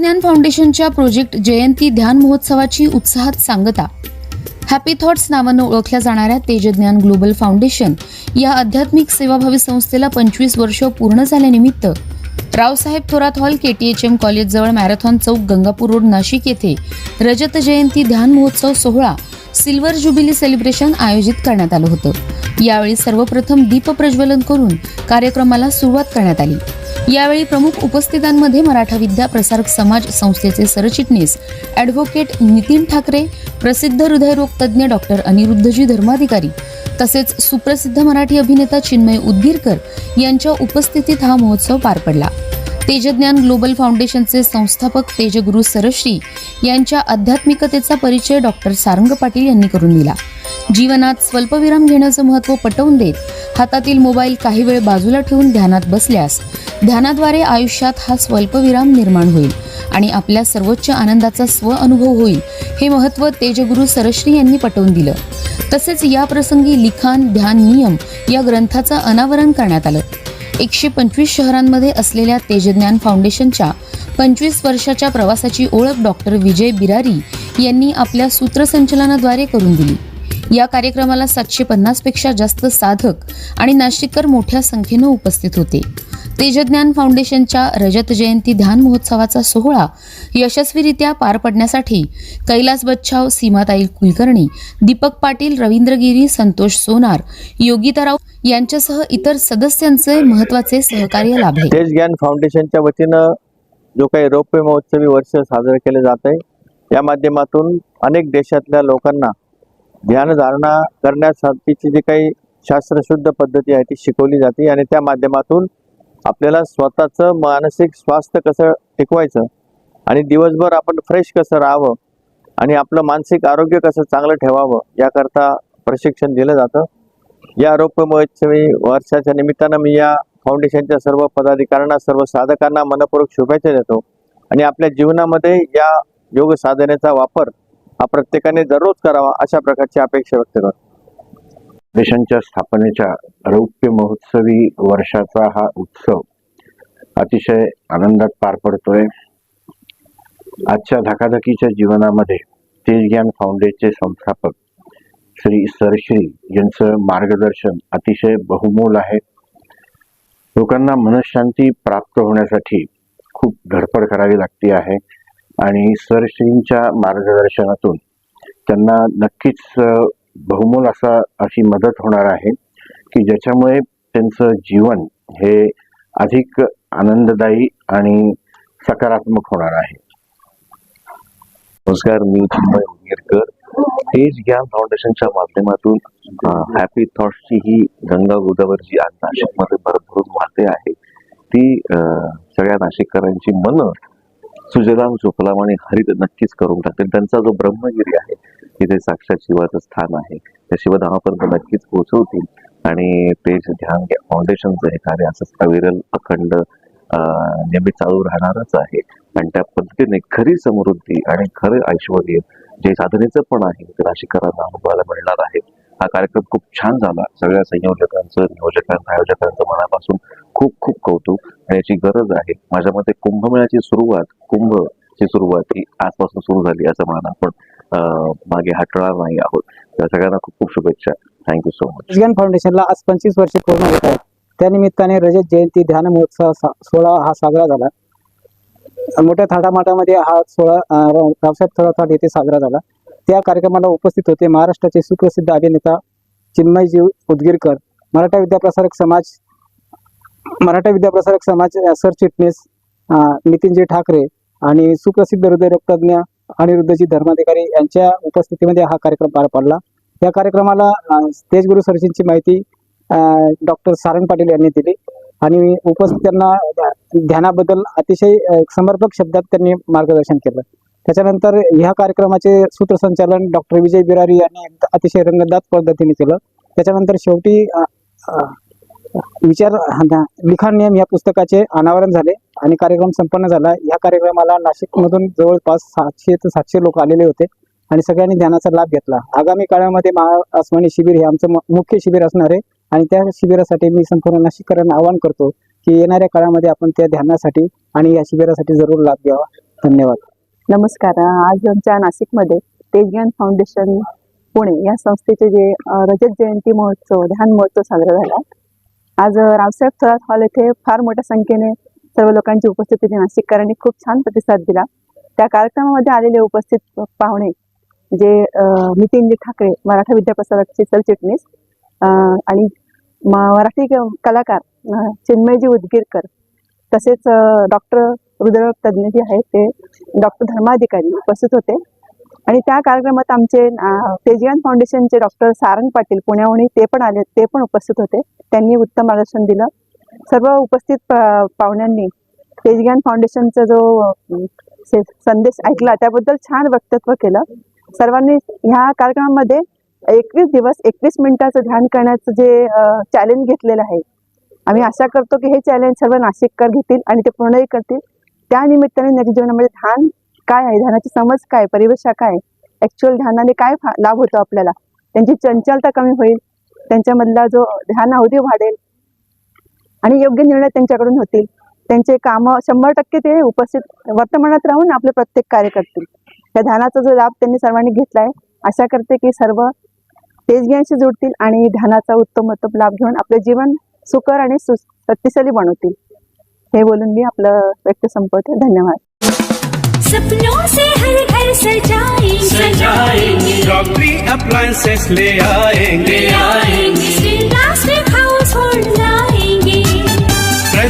ज्ञान फाउंडेशनच्या प्रोजेक्ट जयंती ध्यान महोत्सवाची उत्साहात सांगता. हॅपी थॉट्स नावानं ओळखल्या जाणाऱ्या तेजज्ञान ग्लोबल फाउंडेशन या आध्यात्मिक सेवाभावी संस्थेला पंचवीस वर्ष पूर्ण झाल्यानिमित्त Raosaheb Thorat hall K T H M कॉलेजजवळ marathon Chowk Gangapur road Nashik येथे रजत जयंती ध्यान महोत्सव सोहळा सिल्वर जुबिली सेलिब्रेशन आयोजित करण्यात आलं होतं. यावेळी सर्वप्रथम दीप प्रज्वलन करून कार्यक्रमाला सुरुवात करण्यात आली. यावेळी प्रमुख उपस्थितांमध्ये मराठा विद्या प्रसारक समाज संस्थेचे सरचिटणीस ॲडव्होकेट नितीन ठाकरे प्रसिद्ध हृदयरोग तज्ज्ञ डॉक्टर अनिरुद्धजी धर्माधिकारी तसेच सुप्रसिद्ध मराठी अभिनेता चिन्मय उद्गीरकर यांच्या उपस्थितीत हा महोत्सव पार पडला. तेजज्ञान ग्लोबल फाउंडेशनचे संस्थापक तेजगुरु सरश्री यांच्या आध्यात्मिकतेचा परिचय डॉक्टर सारंग पाटील यांनी करून दिला. जीवनात स्वल्पविराम घेण्याचं महत्त्व पटवून देत हातातील मोबाईल काही वेळ बाजूला ठेवून ध्यानात बसल्यास ध्यानाद्वारे आयुष्यात हा स्वल्पविराम निर्माण होईल आणि आपल्या सर्वोच्च आनंदाचा स्व अनुभव होईल हे महत्त्व तेजगुरु सरश्री यांनी पटवून दिलं. तसेच या प्रसंगी लिखाण ध्यान नियम या ग्रंथाचं अनावरण करण्यात आलं. एकशे पंचवीस शहरांमध्ये असलेल्या तेजज्ञान फाउंडेशनच्या पंचवीस वर्षाच्या प्रवासाची ओळख डॉक्टर विजय बिरारी यांनी आपल्या सूत्रसंचलनाद्वारे करून दिली. या कार्यक्रमाला सातशे पन्नासपेक्षा जास्त साधक आणि नाशिककर मोठ्या संख्येनं उपस्थित होते. तेजज्ञान फाउंडेशनच्या रजत जयंती ध्यान महोत्सवाचा सोहळा यशस्वीरित्या पार पडण्यासाठी कैलास बच्छाव सीमाताई कुलकर्णी दीपक पाटील रवींद्र गिरी संतोष सोनार योगिताराव यांच्यासह इतर सदस्यांचे महत्त्वाचे सहकार्य लाभले. तेजज्ञान फाउंडेशनच्या वतीनं जो काही रौप्य महोत्सवी वर्ष साजरे केले जात आहे या माध्यमातून अनेक देशातल्या लोकांना ध्यानधारणा करण्यासाठीची जी काही शास्त्रशुद्ध पद्धती आहे ती शिकवली जाते आणि त्या माध्यमातून आपल्याला स्वतःचं मानसिक स्वास्थ्य कसं टिकवायचं आणि दिवसभर आपण फ्रेश कसं राहावं आणि आपलं मानसिक आरोग्य कसं चांगलं ठेवावं याकरता प्रशिक्षण दिलं जातं. या आरोग्य महोत्सवी वर्षाच्या निमित्तानं मी या फाउंडेशनच्या सर्व पदाधिकाऱ्यांना सर्व साधकांना मनपूर्वक शुभेच्छा देतो आणि आपल्या जीवनामध्ये या योग साधनेचा वापर हा प्रत्येकाने दररोज करावा अशा प्रकारची अपेक्षा व्यक्त करतो. देशांच्या स्थापनेच्या रौप्य महोत्सवी वर्षाचा हा उत्सव अतिशय आनंदात पार पडतोय. आजच्या धकाधकीच्या जीवनामध्ये तेज ज्ञान फाउंडेशनचे संस्थापक श्री सरश्री यांचं मार्गदर्शन अतिशय बहुमोल आहे. लोकांना मनशांती प्राप्त होण्यासाठी खूप धडपड करावी लागते आहे आणि सरश्रींच्या मार्गदर्शनातून त्यांना नक्कीच बहुमोल असा अशी मदत होणार आहे की ज्याच्यामुळे त्यांचं जीवन हे अधिक आनंददायी आणि सकारात्मक होणार आहे. नमस्कार मी चिन्मय उदगीरकर तेज ज्ञान फाउंडेशनच्या माध्यमातून हॅपी थॉट्सची ही गंगा गोदावर जी आज नाशिकमध्ये भरभरून वाहते आहे. ती सगळ्या नाशिककरांची मन सुजलाम सुफलाम आणि हरित नक्कीच करून टाकते त्यांचा जो ब्रह्मगिरी आहे तिथे साक्षात शिवाचं स्थान आहे त्या शिवधामापर्यंत नक्कीच पोहोचवतील. आणि तेज ध्यान फाउंडेशनचं हे कार्य असंच अविरल अखंड नेहमी चालू राहणारच आहे. आणि त्या पद्धतीने खरी समृद्धी आणि खरं ऐश्वर जे साधनेचं पण आहे ते नाशिककरांना अनुभवायला मिळणार आहे. हा कार्यक्रम खूप छान झाला. सगळ्या संयोजकांचं नियोजकांचं आयोजकांचं मनापासून खूप खूप कौतुक. आणि याची गरज आहे. माझ्या मते कुंभमेळ्याची सुरुवात कुंभची सुरुवात ही आजपासून सुरू झाली असं म्हणा आपण मागे हटणार नाही आहोत. तर सगळ्यांना खूप खूप शुभेच्छा. थँक्यू सो मच ज्ञान फाउंडेशनला आज पंचवीस वर्ष पूर्ण होत आहे त्यानिमित्ताने रजत जयंती ध्यान महोत्सव सोहळा हा साजरा झाला. मोठ्या थाटामाटामध्ये हा सोहळा रावसाहेब थोडाथाट येथे साजरा झाला. त्या कार्यक्रमाला उपस्थित होते महाराष्ट्राचे सुप्रसिद्ध अभिनेता चिन्मयजी उदगीरकर मराठा विद्याप्रसारक समाज मराठा विद्याप्रसारक समाज सरचिटणीस नितीनजी ठाकरे आणि सुप्रसिद्ध हृदयरोगतज्ञ अनिरुद्धजी धर्माधिकारी यांच्या उपस्थितीमध्ये हा कार्यक्रम पार पडला. या कार्यक्रमाला तेजगुरु सरशींची माहिती डॉक्टर सारंग पाटील यांनी दिली. आणि उपस्थितांना ध्यानाबद्दल अतिशय समर्पक शब्दात त्यांनी मार्गदर्शन केलं. त्याच्यानंतर ह्या कार्यक्रमाचे सूत्रसंचालन डॉक्टर विजय बिरारी यांनी अतिशय रंगतदार पद्धतीने केलं. त्याच्यानंतर शेवटी विचार लिखाण नियम या पुस्तकाचे अनावरण झाले. आणि कार्यक्रम संपन्न झाला. या कार्यक्रमाला नाशिकमधून जवळपास सातशे ते सातशे लोक आलेले होते आणि सगळ्यांनी ध्यानाचा लाभ घेतला. आगामी काळामध्ये महा आसमानी शिबिर हे आमचं मुख्य शिबिर असणार आहे आणि त्या शिबिरासाठी मी संपूर्ण नाशिककरांना आवाहन करतो की येणाऱ्या काळामध्ये आपण त्या ध्यानासाठी आणि या शिबिरासाठी जरूर लाभ घ्यावा. धन्यवाद. नमस्कार. आज आमच्या नाशिकमध्ये तेजज्ञान फाउंडेशन पुणे या संस्थेचे जे रजत जयंती महोत्सव ध्यान महोत्सव साजरा झाला. आज रावसाहेब थोरात हॉल येथे फार मोठ्या संख्येने सर्व लोकांची उपस्थिती नाशिककरांनी खूप छान प्रतिसाद दिला. त्या कार्यक्रमामध्ये आलेले उपस्थित पाहुणे जे नितीनजी ठाकरे मराठा विद्याप्रसारकचे सरचिटणीस आणि म- मराठी क- कलाकार चिन्मयजी उदगीरकर तसेच डॉक्टर हृदयरोग तज्ज्ञ जे आहेत ते डॉक्टर धर्माधिकारी उपस्थित होते. आणि त्या कार्यक्रमात आमचे अं, फाउंडेशनचे डॉक्टर सारंग पाटील पुण्याहून ते पण आले ते पण उपस्थित होते. त्यांनी उत्तम मार्गदर्शन दिलं. सर्व उपस्थित पाहुण्यांनी तेजगान फाउंडेशनचा जो संदेश ऐकला त्याबद्दल छान वक्तव्य केलं. सर्वांनी ह्या कार्यक्रमामध्ये एकवीस दिवस एकवीस मिनिटाचं ध्यान करण्याचं जे चॅलेंज घेतलेलं आहे. आम्ही आशा करतो की हे चॅलेंज सर्व नाशिककर घेतील आणि ते पूर्णही करतील. त्या निमित्ताने नैतिक जीवनामध्ये ध्यान काय आहे? ध्यानाची समज काय? परिभाषा काय? ॲक्च्युअल ध्यानाने काय लाभ होतो आपल्याला? त्यांची चंचलता कमी होईल. त्यांच्यामधला जो ध्यान अवधी वाढेल आणि योग्य निर्णय त्यांच्याकडून होतील. त्यांचे कामं शंभर टक्के ते उपस्थित वर्तमानात राहून आपले प्रत्येक कार्य करतील. त्या ध्यानाचा जो लाभ त्यांनी सर्वांनी घेतलाय आशा करते की सर्व तेजग्यांशी जोडतील आणि ध्यानाचा उत्तम उत्तम लाभ घेऊन आपले जीवन सुकर आणि सु शक्तिशाली बनवतील. हे बोलून मी आपलं व्यक्त संपवते. धन्यवाद. सपनों से हर घर सजाएंगे. सजाएंगे. ले आएंगे.